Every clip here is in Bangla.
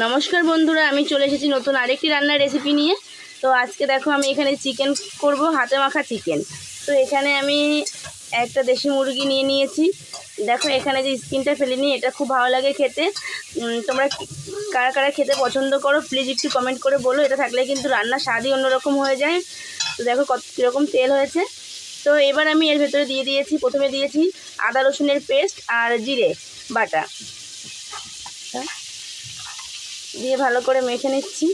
নমস্কার বন্ধুরা, আমি চলে এসেছি নতুন আরেকটি রান্নার রেসিপি নিয়ে। তো আজকে দেখো আমি এখানে চিকেন করব, হাতে মাখা চিকেন তো এখানে আমি একটা দেশি মুরগি নিয়ে নিয়েছি। দেখো এখানে যে স্কিনটা ফেলে নিই এটা খুব ভালো লাগে খেতে। তোমরা কারা কারা খেতে পছন্দ করো প্লিজ একটু কমেন্ট করে বলো। এটা থাকলে কিন্তু রান্নার স্বাদই অন্যরকম হয়ে যায়। তো দেখো কত কীরকম তেল হয়েছে। তো এবার আমি এর ভেতরে দিয়ে দিয়েছি, প্রথমে দিয়েছি আদা রসুনের পেস্ট আর জিরে বাটা। দিয়ে ভালো করে মেখে নিচ্ছি।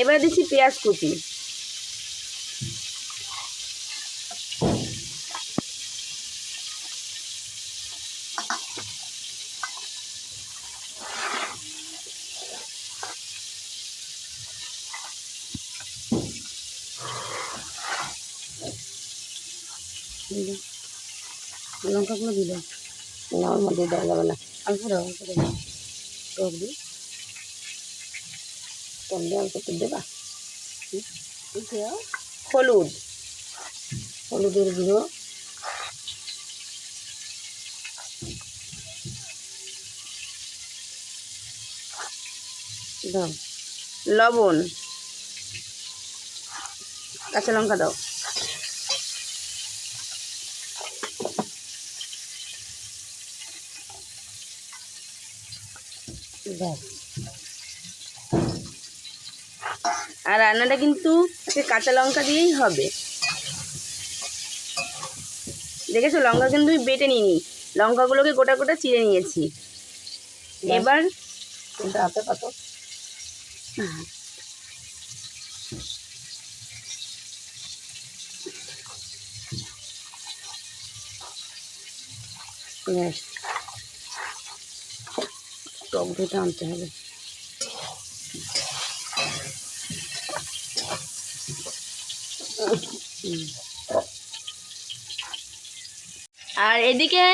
এবার দিচ্ছি পেঁয়াজ কুচি। লঙ্কাগুলো দিল না ওর মধ্যে দেওয়া যাবে না। দাও অল্প দাও টক দিই। টক দিয়ে অল্প একটু দেবা। হলুদ। হলুদের গুঁড়ো। লবণ। কাঁচা লঙ্কা দাও। ব্যাস আর রান্নাটা কিন্তু কাঁচা লঙ্কা দিয়েই হবে। দেখেছ? লঙ্কা কিন্তু আমি বেটে নিইনি। লঙ্কাগুলোকে গোটা গোটা চিড়ে নিয়েছি। এবার হাতে পাতো। টক দইটা আনতে হবে। আর এদিকে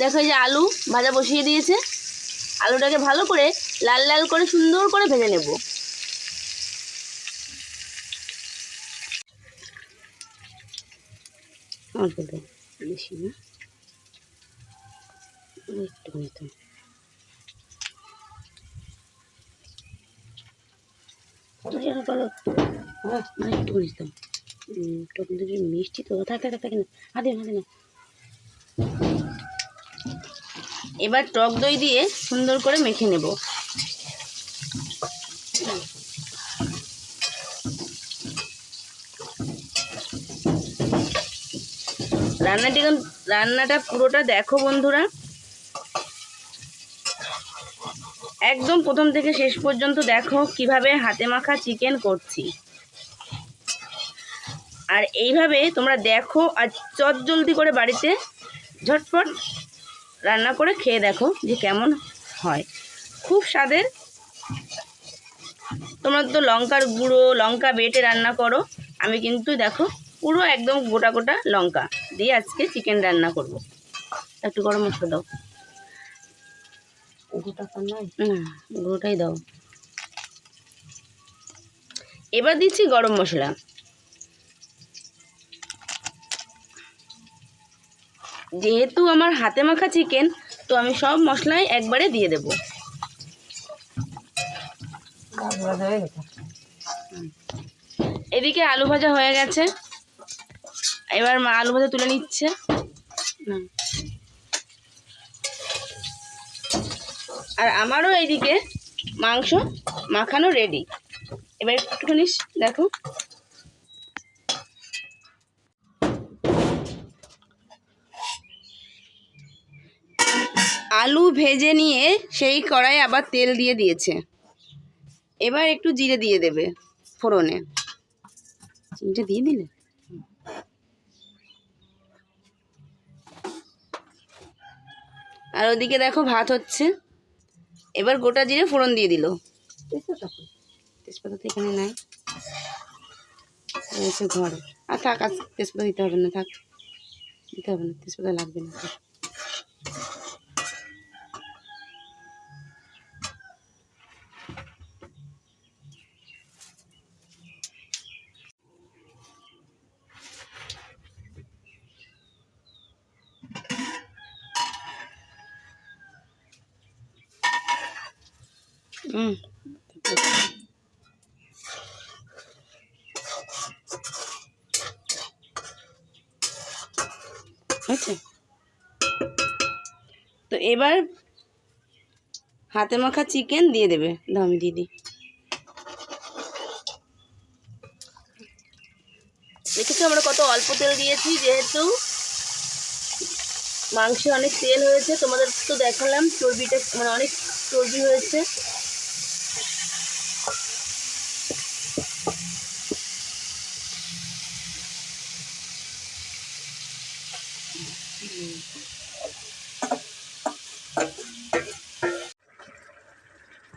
দেখো যে আলু ভাজা বসিয়ে দিয়েছে। আলুটাকে ভালো করে লাল লাল করে সুন্দর করে ভেজে নেব। অল্প বেশি না। একটুখানি তো হ্যাঁ মানে টক দই মিষ্টি তো থাক থাক থাক না। হাতে হাতে না এবার টক দই দিয়ে সুন্দর করে মেখে নেব। রান্নাটি রান্নাটা পুরোটা দেখো বন্ধুরা। একদম প্রথম থেকে শেষ পর্যন্ত দেখো কীভাবে হাতে মাখা চিকেন করছি। আর এইভাবে তোমরা দেখো আর চট জলদি করে বাড়িতে ঝটপট রান্না করে খেয়ে দেখো যে কেমন হয়। খুব স্বাদের। তোমরা তো লঙ্কার গুঁড়ো, লঙ্কা বেটে রান্না করো। আমি কিন্তু দেখো পুরো একদম গোটা গোটা লঙ্কা দিয়ে আজকে চিকেন রান্না করব। একটু গরম মশলা দাও। গোটা তো নয়। না গুঁড়োটাই দাও। এবার দিচ্ছি গরম মশলা। যেহেতু আমার হাতে মাখা চিকেন তো আমি সব মশলাই একবারে দিয়ে দেবো। এদিকে আলু ভাজা হয়ে গেছে। এবার মা আলু ভাজা তুলে নিচ্ছে। হুম। আর আমারও এইদিকে মাংস মাখানো রেডি এবার একটুখানি দেখো। আলু ভেজে নিয়ে সেই কড়াই আবার তেল দিয়ে দিয়েছে। এবার একটু জিরে দিয়ে দেবে ফোড়নে। দিয়ে দিলে? আর ওদিকে দেখো ভাত হচ্ছে। এবার গোটা জিরে ফোড়ন দিয়ে দিল। তেজপাতা? তো এখানে নাই। রয়েছে ঘরে। আর থাক আজ তেজপাতা দিতে হবে না, থাক। দিতে হবে না, তেজপাতা লাগবে না। হুম হয়েছে তো এবার হাতে মাখা চিকেন দিয়ে দেবে। দাও দিদি দেখেছ আমরা কত অল্প তেল দিয়েছি, যেহেতু মাংসে অনেক তেল হয়েছে, তোমাদের তো দেখালাম, চর্বিটা মানে অনেক চর্বি হয়েছে।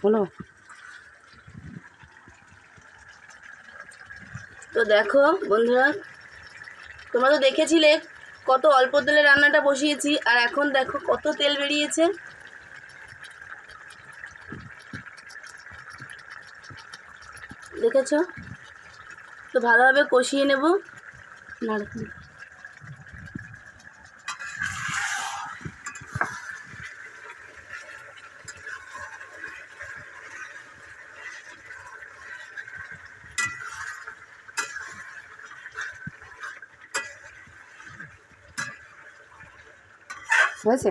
হলো তো দেখো বন্ধুরা, তোমরা তো দেখেছিলে কত অল্প তেলে রান্নাটা বসিয়েছি, আর এখন দেখো কত তেল বেরিয়েছে। দেখেছ? তো ভালোভাবে কষিয়ে নেব। নাড়ু হয়েছে?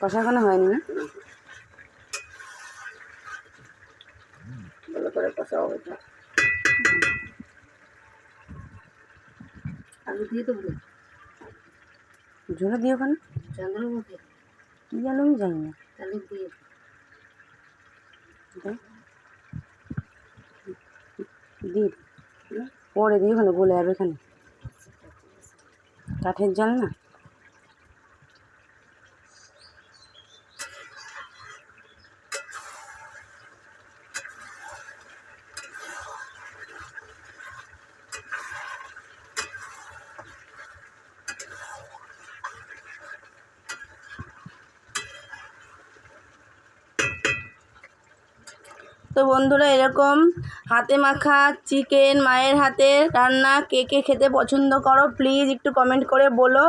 কষা এখনও হয়নি না? ভালো করে আলু দিয়ে দেবো। ঝোলে দিও কেন? মুখে কি জানো আমি জানি না। দিয়ে। দিয়ে পরে দিই ওখানে গলে যাবে এখানে। কাঠের জল না? বন্ধুরা এরকম হাতে মাখা চিকেন মায়ের হাতে রান্না কে কে খেতে পছন্দ করো প্লিজ একটু কমেন্ট করে বলো।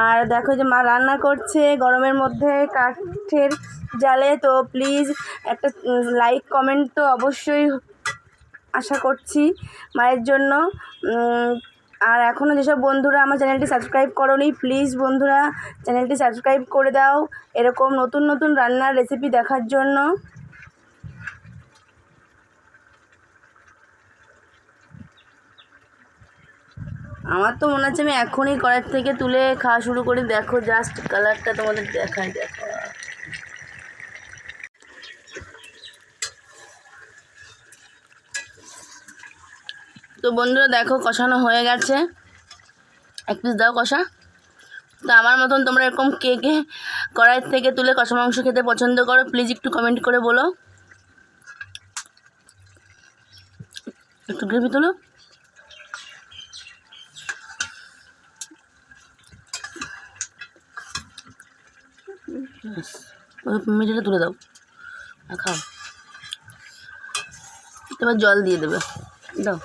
আর দেখো যে মা রান্না করছে, গরমের মধ্যে কাঠের জালে, তো প্লিজ একটা লাইক কমেন্ট তো অবশ্যই আশা করছি মায়ের জন্য। আর এখনও যেসব বন্ধুরা আমার চ্যানেলটি সাবস্ক্রাইব করোনি প্লিজ বন্ধুরা চ্যানেলটি সাবস্ক্রাইব করে দাও। এরকম নতুন নতুন রান্নার রেসিপি দেখার জন্য। আমার তো মনে হচ্ছে আমি এখনই কড়াই থেকে তুলে খাওয়া শুরু করি। দেখো জাস্ট কালারটা তোমাদের দেখাই, দেখো। তো বন্ধুরা, দেখো, কষানো হয়ে গেছে। এক পিস দাও কষা। তো আমার মতন তোমরা এরকম কে কে কড়াই থেকে তুলে কষা মাংস খেতে পছন্দ করো প্লিজ একটু কমেন্ট করে বলো। একটু গ্রেভি তোলো মিডিটা তুলে দাও খাও। এবার জল দিয়ে দেবে। দাও।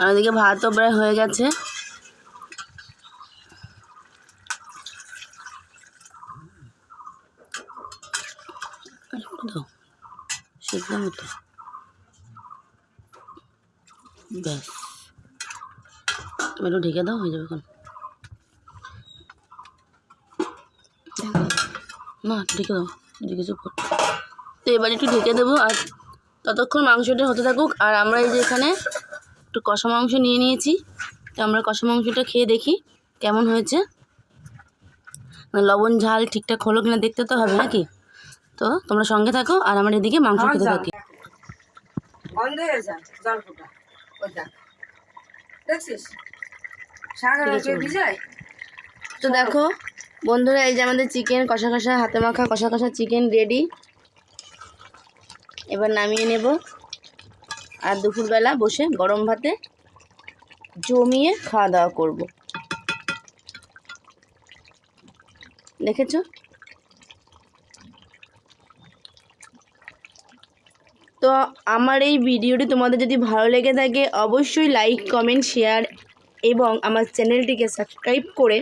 আর ওদিকে ভাতও প্রায় হয়ে গেছে। সেদ্ধ মতো ব্যাস তুমি একটু ঢেকে দাও হয়ে যাবে এখন। না ঢেকে দাও ঢেকে চুপ। তো এবার একটু ঢেকে দেবো আর ততক্ষণ মাংসটা হতে থাকুক আর আমরা এই যে এখানে একটু কষা মাংস নিয়ে নিয়েছি। তো আমরা কষা মাংসটা খেয়ে দেখি কেমন হয়েছে। লবণ ঝাল ঠিকঠাক হলো কিনা দেখতে তো হবে নাকি? তো তোমরা সঙ্গে থাকো আর আমার এদিকে মাংস খেতে থাকি। বন্ধ হয়ে যায় জল ফোটা। দেখছিস? তো দেখো বন্ধুরা এই যে আমাদের চিকেন কষা কষা হাতে মাখা কষা কষা চিকেন রেডি এবার নামিয়ে নেব। আর দুপুরবেলা বসে গরম ভাতে জমিয়ে খাওয়া দাওয়া করব। দেখেছ? তো আমার এই ভিডিওটি তোমাদের যদি ভালো লেগে থাকে অবশ্যই লাইক কমেন্ট শেয়ার এবং আমার চ্যানেলটিকে সাবস্ক্রাইব করে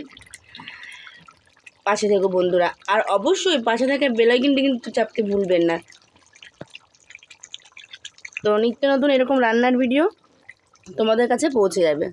পাশে থেকো বন্ধুরা। আর অবশ্যই পাশে থাকা বেলাইকিনটি কিন্তু চাপতে ভুলবেন না। তো নিত্য নতুন এরকম রান্নার ভিডিও তোমাদের কাছে পৌঁছে যাবে।